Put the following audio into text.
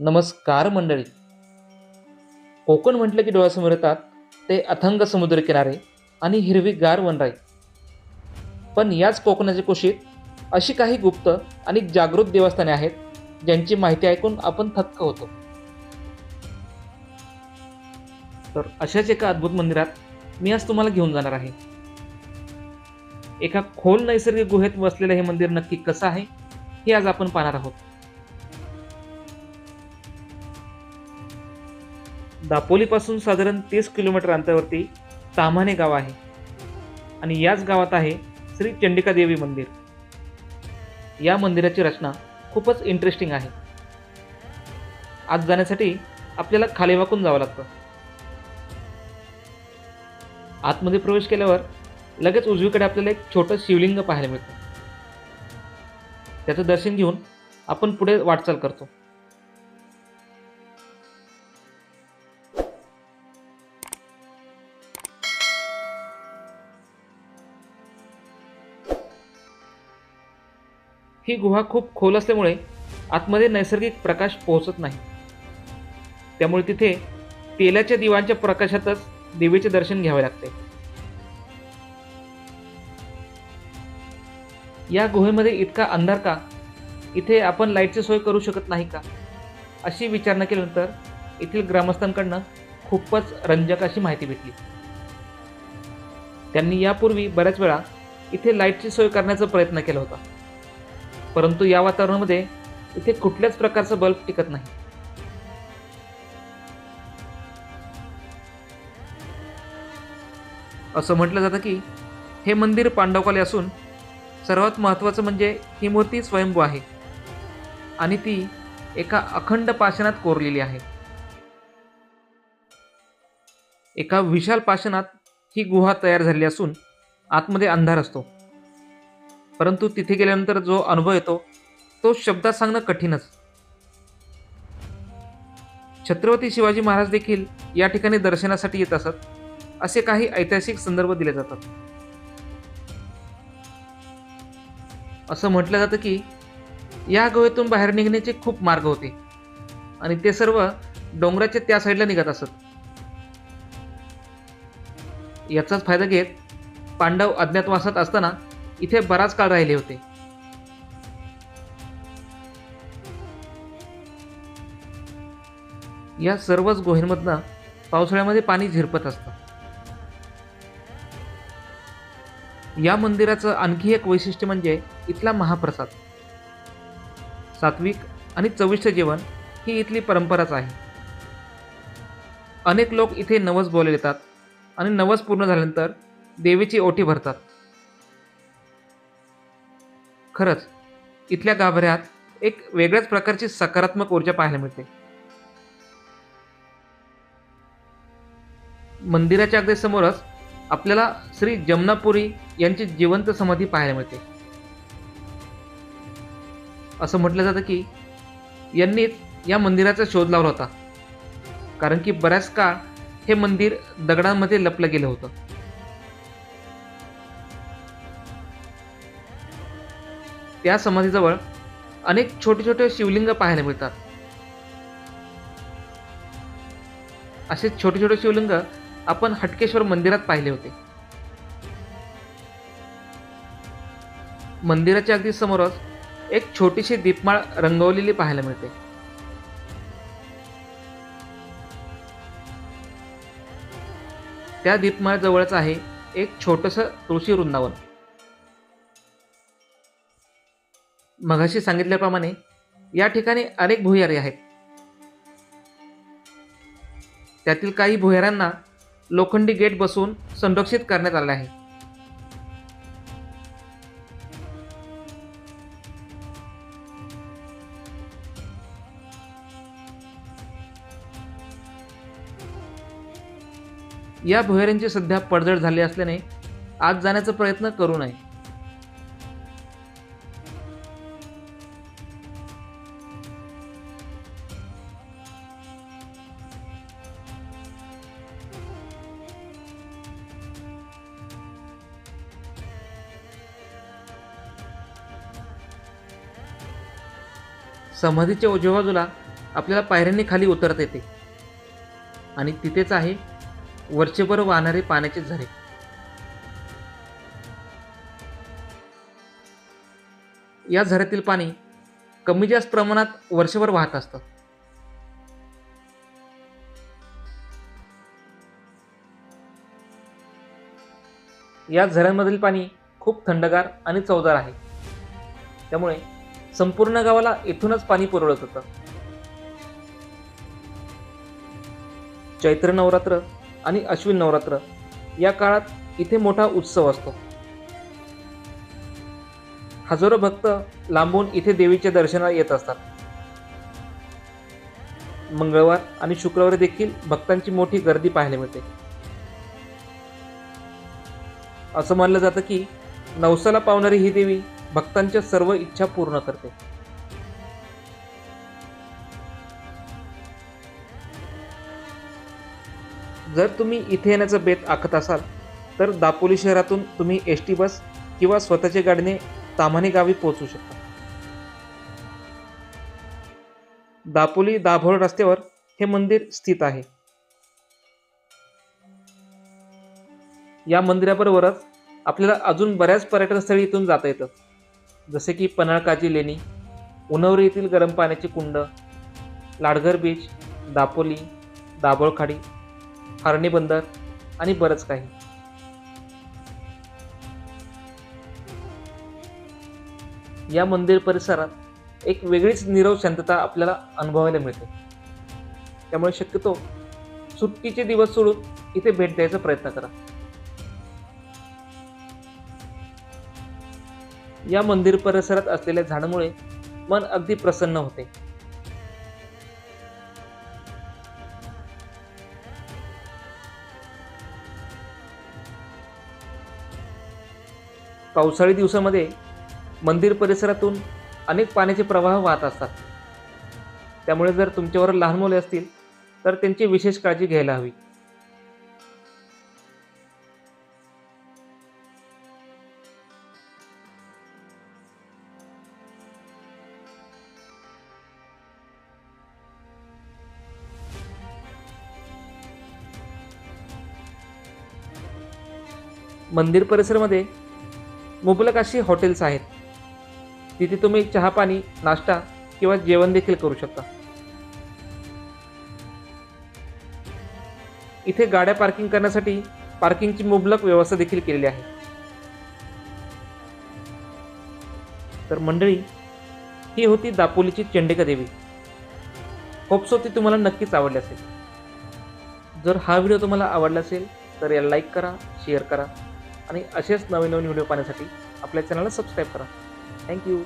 नमस्कार मंडळी. कोकण म्हटलं की डोळ्यासमोर येतात ते अथंग समुद्रकिनारे आणि हिरवीगार वनराई. पण याच कोकणाच्या कुशीत अशी काही गुप्त आणि जागृत देवस्थाने आहेत ज्यांची माहिती ऐकून आपण थक्क होतो. तर अशाच एका अद्भुत मंदिरात मी आज तुम्हाला घेऊन जाणार आहे. एका खोल नैसर्गिक गुहेत वसलेलं हे मंदिर नक्की कसं आहे हे आज आपण पाहणार आहोत. दापोलीपासून साधारण तीस किलोमीटर अंतरावरती ताम्हाणे गाव आहे. आणि याच गावात आहे श्री चंडिका देवी मंदिर. या मंदिराची रचना खूपच इंटरेस्टिंग आहे. आज जाण्यासाठी आपल्याला खाली वाकून जावं लागतं. आतमध्ये प्रवेश केल्यावर लगेच उजवीकडे आपल्याला एक छोटं शिवलिंग पाहायला मिळतं. त्याचं दर्शन घेऊन आपण पुढे वाटचाल करतो. ही गुहा खूप खोल असल्यामुळे आतमध्ये नैसर्गिक प्रकाश पोहोचत नाही. त्यामुळे तिथे तेलाच्या दिवांच्या प्रकाशातच देवीचे दर्शन घ्यावे लागते. या गुहेमध्ये इतका अंधार का? इथे आपण लाईटची सोय करू शकत नाही का? अशी विचारणा केल्यानंतर येथील ग्रामस्थांकडनं खूपच रंजक अशी माहिती भेटली. त्यांनी यापूर्वी बऱ्याच वेळा इथे लाईटची सोय करण्याचा प्रयत्न केला होता. परंतु या वातावरणामध्ये इथे कुठल्याच प्रकारचा बल्ब टिकत नाही. असं म्हटलं जातं की हे मंदिर पांडवकाली असून सर्वात महत्त्वाचं म्हणजे ही मूर्ती स्वयंभू आहे आणि ती एका अखंड पाषाणात कोरलेली आहे. एका विशाल पाषाणात ही गुहा तयार झालेली असून आतमध्ये अंधार असतो. परंतु तिथे गेल्यानंतर जो अनुभव येतो तो शब्दात सांगणं कठीणच. छत्रपती शिवाजी महाराज देखील या ठिकाणी दर्शनासाठी येत असत असे काही ऐतिहासिक संदर्भ दिले जातात. असं म्हटलं जातं की या गोव्यातून बाहेर निघण्याचे खूप मार्ग होते आणि ते सर्व डोंगराच्या त्या साईडला निघत असत. याचाच फायदा घेत पांडव अज्ञातवासात असताना इथे बराच काळ राहिले होते. या सर्वच गुहेमधनं पावसाळ्यामध्ये पाणी झिरपत असतं. या मंदिराचं आणखी एक वैशिष्ट्य म्हणजे इथला महाप्रसाद. सात्विक आणि चविष्ट जेवण ही इथली परंपराच आहे. अनेक लोक इथे नवस बोलले येतात आणि नवस पूर्ण झाल्यानंतर देवीची ओटी भरतात. खरंच इथल्या गाभऱ्यात एक वेगळ्याच प्रकारची सकारात्मक ऊर्जा पाहायला मिळते. मंदिराच्या अगदी समोरच आपल्याला श्री जमनापुरी यांची जिवंत समाधी पाहायला मिळते. असं म्हटलं जातं की यांनीच या मंदिराचा शोध लावला होता. कारण की बऱ्याच काळ हे मंदिर दगडांमध्ये लपलं गेलं होतं. त्या समाधीजवळ अनेक छोटे छोटे शिवलिंग पाहायला मिळतात. असे छोटे छोटे शिवलिंग आपण हटकेश्वर मंदिरात पाहिले होते. मंदिराच्या अगदी समोरच एक छोटीशी दीपमाळ रंगवलेली पाहायला मिळते. त्या दीपमाळ जवळच आहे एक छोटस तुळशी वृंदावन. मघाशी सांगितल्याप्रमाणे या ठिकाणी अनेक भुयारे आहेत. त्यातील काही भुयारांना लोखंडी गेट बसवून संरक्षित करण्यात आले आहे. या भुयाऱ्यांची सध्या पडझड झाली असल्याने आज जाण्याचा प्रयत्न करू नये. समाधीच्या उजव्या बाजूला आपल्याला पायऱ्यांनी खाली उतरता येते. आणि तिथेच आहे वर्षभर वाहणारे पाण्याचे झरे. या झऱ्यातील पाणी कमी जास्त प्रमाणात वर्षभर वाहत असतं. या झऱ्यांमधील पाणी खूप थंडगार आणि चवदार आहे. त्यामुळे संपूर्ण गावाला इथूनच पाणी पुरवलं होतं. चैत्र नवरात्र आणि अश्विन नवरात्र या काळात इथे मोठा उत्सव असतो. हजारो भक्त लांबून इथे देवीच्या दर्शनाला येत असतात. मंगळवार आणि शुक्रवारी देखील भक्तांची मोठी गर्दी पाहायला मिळते. असं मानलं जातं की नवसाला पावणारी ही देवी भक्तांच्या सर्व इच्छा पूर्ण करते. जर तुम्ही इथे येण्याचा बेत आखत असाल तर दापोली शहरातून तुम्ही एस टी बस किंवा स्वतःच्या गाडीने ताम्हाणे गावी पोहोचू शकता. दापोली दाभोळ रस्त्यावर हे मंदिर स्थित आहे. या मंदिराबरोबरच आपल्याला अजून बऱ्याच पर्यटन स्थळी इथून जाता येतं. जसे की पन्हाळकाजी लेणी उनवरी येथील गरम पाण्याचे कुंड लाडघर बीच दापोली दाभोळखाडी हार्णी बंदर आणि बरंच काही. या मंदिर परिसरात एक वेगळीच निरव शांतता आपल्याला अनुभवायला मिळते. त्यामुळे शक्यतो सुट्टीचे दिवस सोडून इथे भेट द्यायचा प्रयत्न करा. या मंदिर परिसरात असलेल्या झाडामुळे मन अगदी प्रसन्न होते. पावसाळी दिवसामध्ये मंदिर परिसरातून अनेक पाण्याचे प्रवाह वाहत असतात. त्यामुळे जर तुमच्यावर लहान मुले असतील तर त्यांची विशेष काळजी घ्यायला हवी. मंदिर परिसरामध्ये मुबलक अशी हॉटेल्स आहेत. तिथे तुम्ही चहा पाणी नाश्ता किंवा जेवण देखील करू शकता. इथे गाड्या पार्किंग करण्यासाठी पार्किंगची मुबलक व्यवस्था देखील केलेली आहे. तर मंडळी ही होती दापोलीची चंडिका देवी. होपसो ती तुम्हाला नक्कीच आवडली असेल. जर हा व्हिडिओ तुम्हाला आवडला असेल तर याला लाईक करा शेअर करा. आणि असेच नवीन नवीन व्हिडिओ पाहण्यासाठी आपल्या चॅनलला सबस्क्राईब करा. थँक्यू